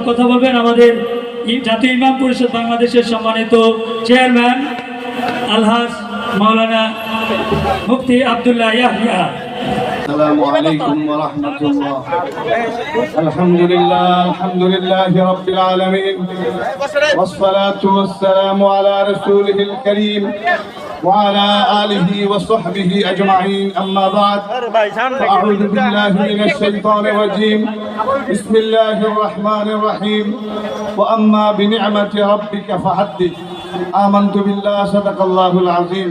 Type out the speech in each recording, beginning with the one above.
কথা বলবেন আমাদের ই- জাতীয় ইমাম পরিষদ বাংলাদেশের সম্মানিত চেয়ারম্যান আলহাজ মাওলানা মুফতি আবদুল্লাহ ইয়াহিয়া السلام عليكم ورحمة الله الحمد لله الحمد لله رب العالمين والصلاة والسلام على رسوله الكريم وعلى آله وصحبه أجمعين أما بعد فأعوذ بالله من الشيطان الرجيم بسم الله الرحمن الرحيم وأما بنعمة ربك فحدث آمنت بالله صدق الله العظيم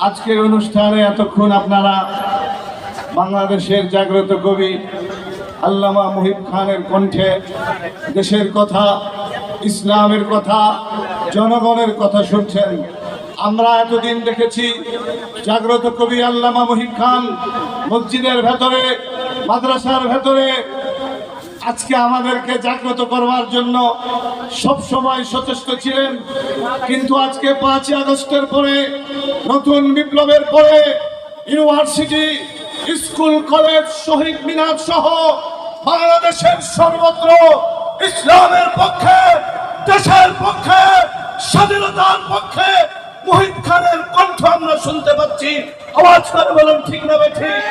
আজকের অনুষ্ঠানে এতক্ষণ আপনারা বাংলাদেশের জাগ্রত কবি আল্লামা মুহিব খানের কণ্ঠে দেশের কথা ইসলামের কথা জনগণের কথা শুনছেন আমরা এতদিন দেখেছি জাগ্রত কবি আল্লামা মুহিব খান মসজিদের ভেতরে, মাদ্রাসার ভেতরে। আজকে আমাদেরকে জাগ্রত করবার জন্য সব সময় সচেষ্ট ছিলেন। কিন্তু আজকে পাঁচই আগস্টের পরে, নতুন বিপ্লবের পরে, university, school, college, Shaheed Minar সহ বাংলাদেশের সর্বত্র ইসলামের পক্ষে, দেশের পক্ষে, স্বাধীনতার পক্ষে মুহিত খানের কণ্ঠ আমরা শুনতে পাচ্ছি। আওয়াজ করে ঠিক না ঠিক?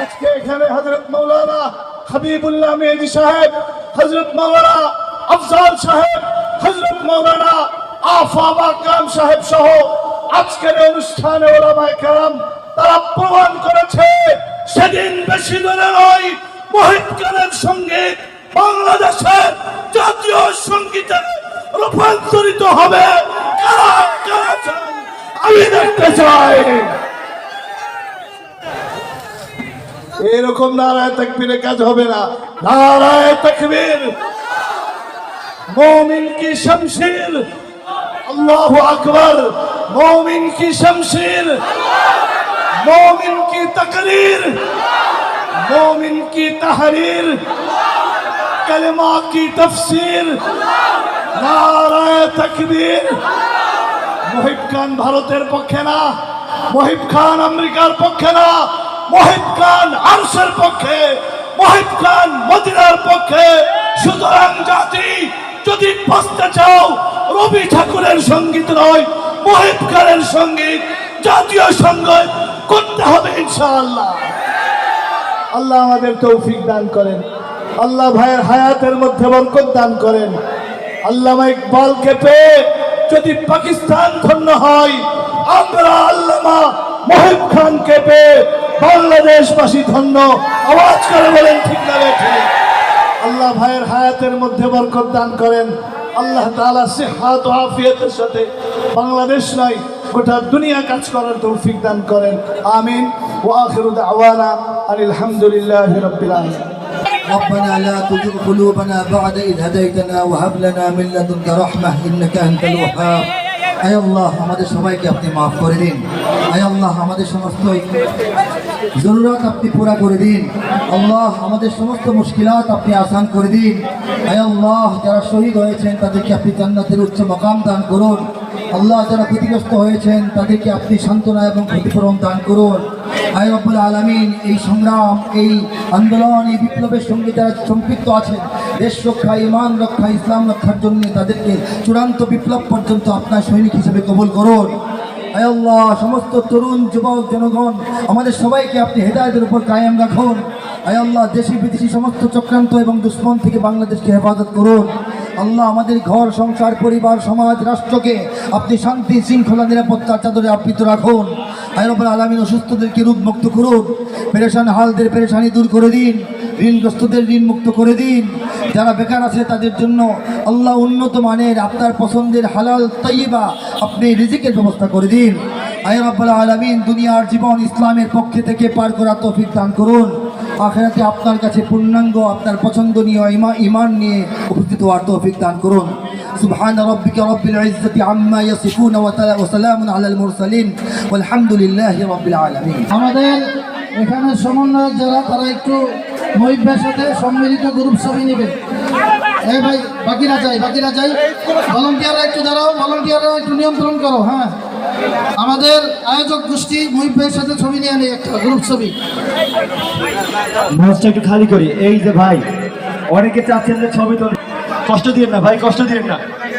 আজকে এখানে হজরত মৌলানা হাবিবুল্লাহ মেহদি সাহেব হজরত মৌলানা আফজাল সাহেব হজরত মৌলানা আফাবা কাম সাহেব সহ আজকের অনুষ্ঠানে ওলামায় কালাম তারা প্রমাণ করেছে। সেদিন বেশি দূরে নয় মোহিত খানের সংগীত বাংলাদেশের জাতীয় সঙ্গীতে রূপান্তরিত হবে। কারা কারা চান? আমি চাই এরকম নারায় তকবীরে কাজ হবে না নারায় তকবীর মোমিন কি শমশির আল্লাহ আকবর মোমিন কি শমশির মোমিন কি তকরীর মোমিন কি তহরীর কলমা কি তফসির নারায় তকবীর মহিব খান ভারতের পক্ষে না, মহিব খান আমেরিকার পক্ষে না, মহিব খান আরসের পক্ষে, মহিব খান মদিনার পক্ষে। সুতরাং জাতি, যদি বাঁচতে চাও, রবি ঠাকুরের সংগীত নয়, মহিব খানের সংগীত, জাতীয় সংগীত করতে হবে ইনশাআল্লাহ। আল্লাহ আমাদের তৌফিক দান করেন। আল্লাহ ভাইয়ের হায়াতের মধ্যে বরকত দান করেন। আল্লামা ইকবালকে পেয়ে যদি পাকিস্তান ধন্য হয়, আমরা আল্লামা মহিব খানকে পেয়ে বাংলাদেশবাসী ধন্য। আওয়াজ করে বলেন, ঠিক না আল্লাহ ভাইয়ের হায়াতের মধ্যে বরকত দান করেন। আল্লাহ তাআলা সিহাত ও আফিয়াতের সাথে বাংলাদেশ নয় গোটা দুনিয়া কাজ করার তৌফিক দান করেন। আমিন। ওয়া আখিরু দাওয়ানা আলহামদুলিল্লাহি আলামিন। ربنا لا تزغ قلوبنا بعد إذ هديتنا وهب لنا من لدنك رحمة إنك أنت الوهاب আয় আল্লাহ আমাদের সবাইকে আপনি মাফ করে দিন আয় আল্লাহ আমাদের সমস্ত জরুরত আপনি পুরা করে দিন আল্লাহ আমাদের সমস্ত মুশকিলাত আপনি আসান করে দিন আয় আল্লাহ যারা শহীদ হয়েছেন তাদেরকে আপনি জান্নাতের উচ্চ মকাম দান করুন আল্লাহ যারা ক্ষতিগ্রস্ত হয়েছেন, তাদেরকে আপনি সান্ত্বনা এবং ক্ষতিপূরণ দান করুন। আয় রব্বুল আলমিন, এই সংগ্রাম, এই আন্দোলন, এই বিপ্লবের সঙ্গে যারা সম্পৃক্ত আছেন, দেশ রক্ষা ইমান রক্ষা, ইসলাম রক্ষার জন্য তাদেরকে চূড়ান্ত বিপ্লব পর্যন্ত আপনার সৈনিক হিসেবে কবল করুন। আল্লাহ, সমস্ত তরুণ, যুবক, জনগণ, আমাদের সবাইকে আপনি হেদায়তের উপর কায়েম রাখুন। আয় আল্লাহ দেশি বিদেশি সমস্ত চক্রান্ত এবং দুশ্মন থেকে বাংলাদেশকে হেফাজত করুন। আল্লাহ আমাদের ঘর, সংসার, পরিবার, সমাজ, রাষ্ট্রকে আপনি শান্তি, শৃঙ্খলা, নিরাপত্তার চাদরে আবৃত রাখুন। আয়রবুল আলমিন অসুস্থদেরকে রূপ মুক্ত করুন। পেরেশান হালদের পেরেশানি দূর করে দিন। ঋণগ্রস্তদের ঋণ মুক্ত করে দিন। যারা বেকার আছে তাদের জন্য আল্লাহ উন্নত মানের আপনার পছন্দের হালাল তৈবা আপনি রিজিকের ব্যবস্থা করে দিন। আয় রব্বাল আলমিন দুনিয়ার জীবন ইসলামের পক্ষে থেকে পার করার তৌফিক দান করুন। আখেরাতে আপনার কাছে পূর্ণাঙ্গ আপনার পছন্দনীয় ইমা ইমান নিয়ে উপস্থিত হওয়ার তৌফিক দান করুন سبحان ربك رب العزة عما يصفون وتلا- وسلام على المرسلين والحمد لله رب العالمين আমাদের এখানে সমন্বয়ক যারা তারা একটু মহিবের সাথে সম্মিলিত গ্রুপ ছবি নেবে এই ভাই বাকিরা চাই বাকিরা চাই ভলান্টিয়াররা একটু দাঁড়াও ভলান্টিয়াররা একটু নিয়ন্ত্রণ করো হ্যাঁ আমাদের আয়োজক গোষ্ঠী মহিবের সাথে ছবি নিয়ে আনি একটা গ্রুপ ছবি। মঞ্চটা একটু খালি করি। এই যে ভাই, অনেকে চাচ্ছেন যে ছবি তো কষ্ট দিয়েন না, ভাই, কষ্ট দিয়েন না।